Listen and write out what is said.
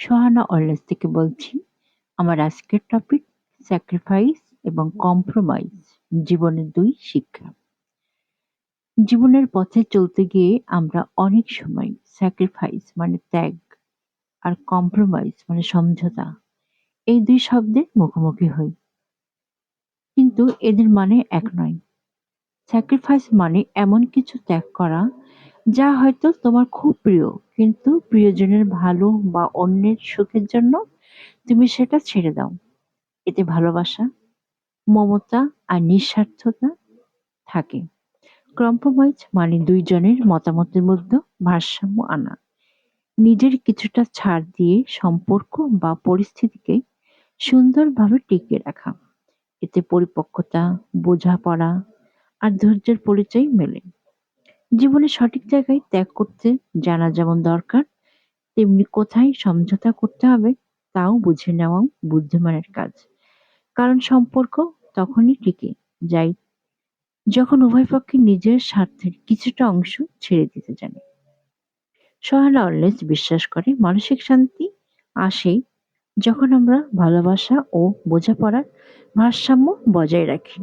সোহানা অলরেজ থেকে বলছি, আমার আজকের টপিক স্যাক্রিফাইস এবং কম্প্রোমাইজ জীবনের দুই শিক্ষা। জীবনের পথে চলতে গিয়ে আমরা অনেক সময় স্যাক্রিফাইস মানে ত্যাগ আর কম্প্রোমাইজ মানে সমঝোতা, এই দুই শব্দের মুখোমুখি হই। কিন্তু এদের মানে এক নয়। স্যাক্রিফাইস মানে এমন কিছু ত্যাগ করা যা হয়তো তোমার খুব প্রিয়, কিন্তু প্রিয়জনের ভালো বা অন্যের সুখের জন্য তুমি সেটা ছেড়ে দাও। এতে ভালোবাসা, মমতা আর নিঃস্বার্থতা থাকে। কম্প্রোমাইজ মানে দুইজনের মতামতের মধ্যে ভারসাম্য আনা। নিজের কিছুটা ছাড় দিয়ে সম্পর্ক বা পরিস্থিতিকে সুন্দরভাবে টিকিয়ে রাখা। এতে পরিপক্কতা, বোঝাপড়া আর ধৈর্যের পরিচয় মেলে। জীবনে সঠিক জায়গায় ত্যাগ করতে জানা যেমন দরকার, তেমনি কোথায় সমঝোতা করতে হবে তাও বুঝে নেওয়াও বুদ্ধিমানের কাজ। কারণ সম্পর্ক তখনই টিকে যায় যখন উভয় পক্ষে নিজের স্বার্থের কিছুটা অংশ ছেড়ে দিতে জানে। সহানা অলওয়েজ বিশ্বাস করে, মানসিক শান্তি আসে যখন আমরা ভালোবাসা ও বোঝাপড়ার ভারসাম্য বজায় রাখি।